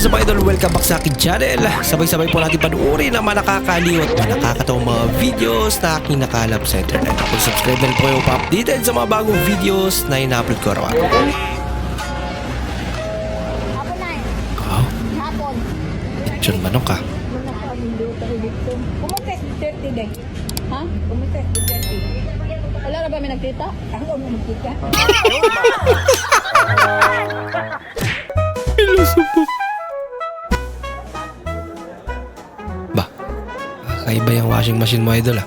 is up idol? Welcome back sa akin channel. Sabay-sabay po natin panuorin ang mga nakakaliw at mga nakakatawang mga videos na aking nakalap sa internet. Kung subscribe na rin po kayo pa-updated sa mga bagong videos na ina-upload ko araw na Hapon. lechon manok. Kumusta si 30 day? Ha? Kumusta si 30? Wala na ba may nagkita? Ako mo nagkita. Pilosopo. Ba, kakaiba yung washing machine mo idol ah.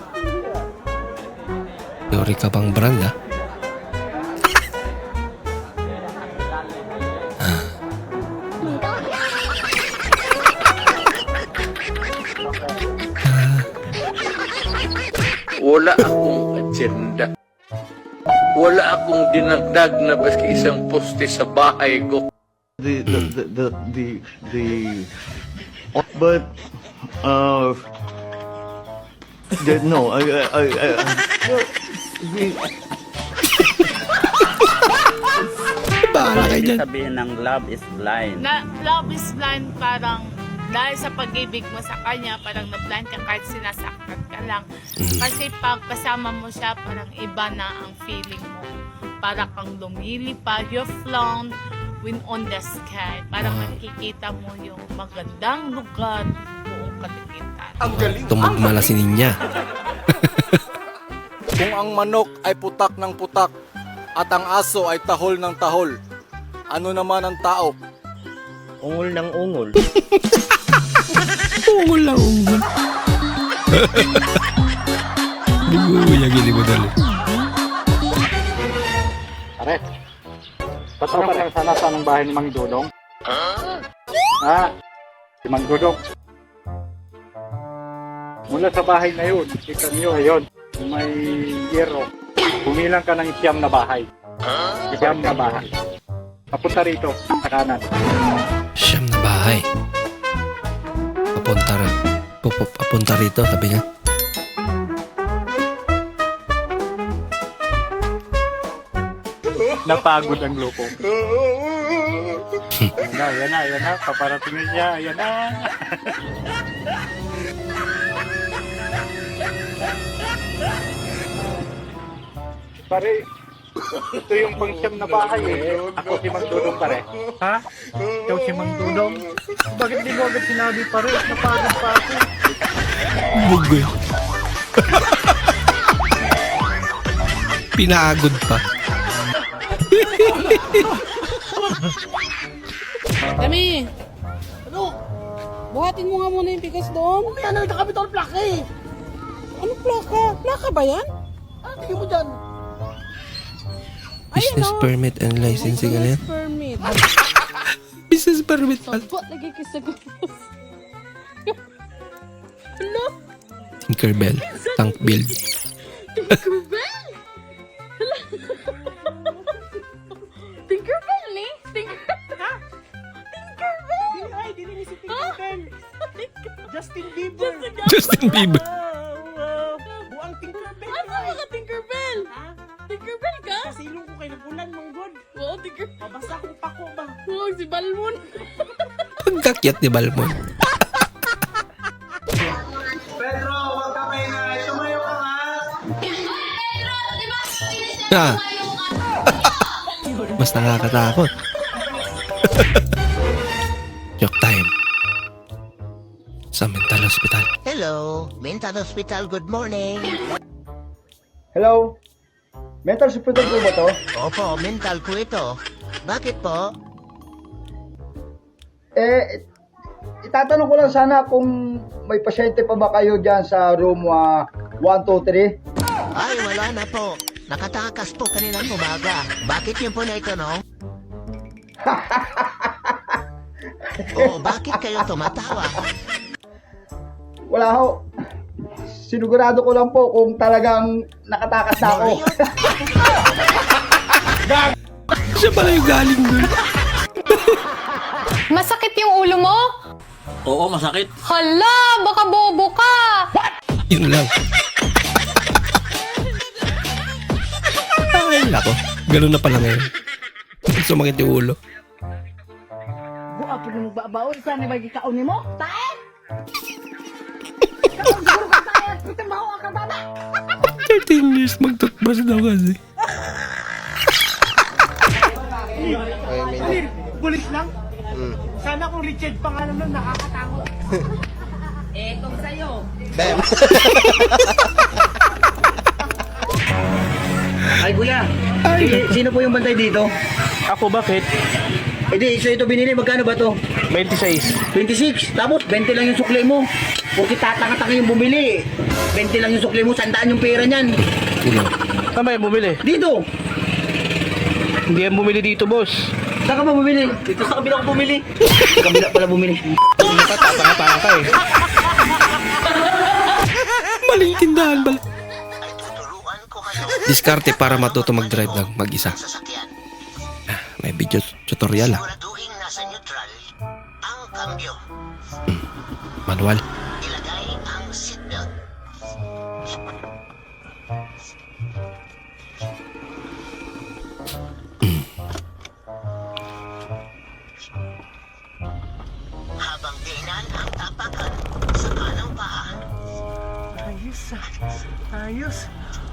Yuri ka pang brand ah. Wala akong agenda. Wala akong dinagdag na baski isang poste sa bahay ko. the the the the, the, the but uh the, no I I, I, I the, Bahala kayo dyan. sabihin ng love is blind. na love is blind parang dahil sa pag-ibig mo sa kanya, parang na-blind ka kahit sinasaktan ka lang. Kasi pag kasama mo siya, parang iba na ang feeling mo. Para kang lumilipad, you're flown when on the sky. Parang nakikita mo yung magandang lugar buong katikitan. Tumagmalasin niya. Kung ang manok ay putak ng putak at ang aso ay tahol ng tahol, ano naman ang tao? Ungol ng ungol. Ungol lang ungol. Buya gini mo dali. Pare, totoo ba lang sana sa ng bahay ni Mang Dudong? Ha? Si Mang Dudong. Mula sa bahay na yun, kita niyo ayun, may yero. Bumilang ka ng siyam na bahay. Siyam na bahay. Papunta rito, sa kanan. Siyam na bahay. Papunta Papunta rito, sabi niya. Napagod ang lupong. yan na, yan na, yan na. Paparating na siya, yan na. Pare, ito yung pangsyam na bahay eh. Ako si Mang Dudong pare. Ha? Ikaw si Mang Dudong? Bakit di mo agad sinabi pare? Napagod pa ako. Bugoy. Pinagod pa. Dami! Ano? Buhatin mo nga muna yung bigas doon. Ano, nakabit ako plaka eh. Ano plaka? Plaka ba yan? Ah, tingin mo dyan. Business permit and licensing ano yan? Permit. Business permit pala. Ba't lagi kisa ko? Ano? Tinkerbell. Tank build. Tinkerbell? Tinkerbell ni? Tinkerbell? Tinkerbell? Ay, dili ni si Tinkerbell. Justin Bieber. Justin Bieber. Ba? Oo, si Balmon. Pagkakyat ni Balmon. Ah. Mas nakakatakot. Joke time. Sa mental hospital. Hello, Mental Hospital, good morning. Hello? Mental hospital po ba to? Opo, mental po ito. Bakit po? Eh, itatanong ko lang sana kung may pasyente pa ba kayo dyan sa room ah, 123? Ay, wala na po. Nakatakas po kaninang umaga. Bakit niyo po na itanong? oh, bakit kayo tumatawa? Wala ho. Sinigurado ko lang po kung talagang nakatakas na ako. Siya pala yung galing dun. Masakit yung ulo mo? Oo, masakit. Hala, baka bobo ka. Yun lang. Ay, nako. Ganun na pala ngayon. Sumakit yung ulo. Buak po nung babaon. Saan na ba gikaon mo? Tae! Kapag siguro ka tae, puti maho ka baba. 13 years magtutbas daw kasi. Pulis lang? Sana kung Richard pangalan nun, nakakatakot. Eh, kung sa'yo. Ay, kuya. Si- sino po yung bantay dito? Ako, bakit? Hindi, so ito binili. Magkano ba to? 26. 26. Tapos, 20 lang yung sukli mo. Porque tatanga-tanga yung bumili. 20 lang yung sukli mo. Sandaan yung pera niyan. Saan ba yung bumili? Dito. Hindi yan bumili dito, boss. Saan ka ba bumili? Dito sa kabila ko bumili. Sa kabila pala bumili. Tatanga-tanga ka eh. Maling tindahan kayo Diskarte para matuto mag-drive ng mag-isa. sa sasakyan. May video tutorial ah. Siguraduhin nasa neutral ang kambyo. Manual.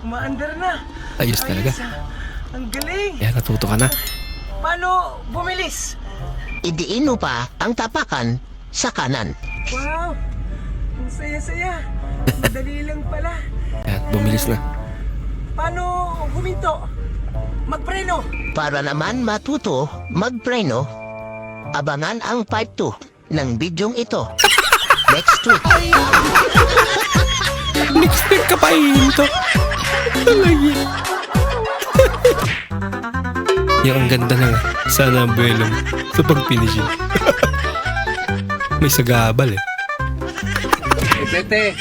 Umaandar na. Ayos talaga. Ang galing. Yan, natuto ka na. Paano bumilis? Idiin mo pa ang tapakan sa kanan. Wow. Ang saya-saya. Madali lang pala. Yan, bumilis na. Paano huminto? Magpreno. Para naman matuto magpreno, abangan ang part 2 ng bidyong ito. Next week. Next week ka pa ihinto. Talaga. Yung ang ganda na nga. Sana ang buwelo mo sa pag-finish yun. May sagabal eh. Pete,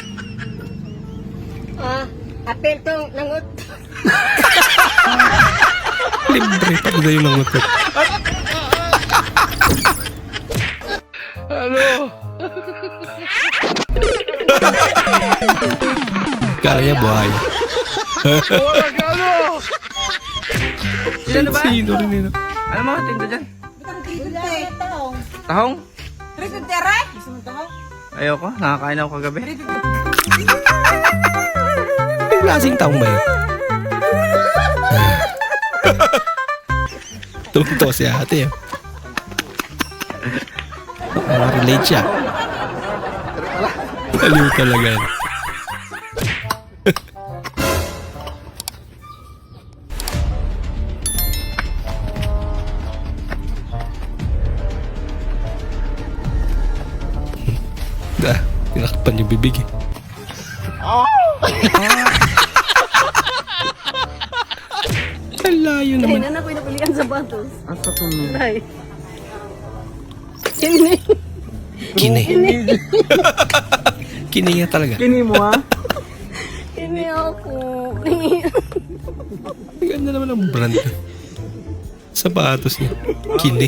Ah, apel tong nangot. Libre pa na yung mga to. Ano? Kaya buhay. Sino ba? Sino rin yun? Ano mga tinda dyan? Tahong? Ayoko, nakakain ako kagabi. Yung klaseng taong ba yun? Tumto si ate. ah. Relate siya. Aliw talaga yan. Da, tinakpan yung bibig eh. Ang layo naman. Kainan ako inapulian sa batos. Asa to mo? Ay. Kini. Kine. Kine nga talaga. Kini mo ha? Kini ako. Ang ganda naman ang brand. Sapatos niya. Kine.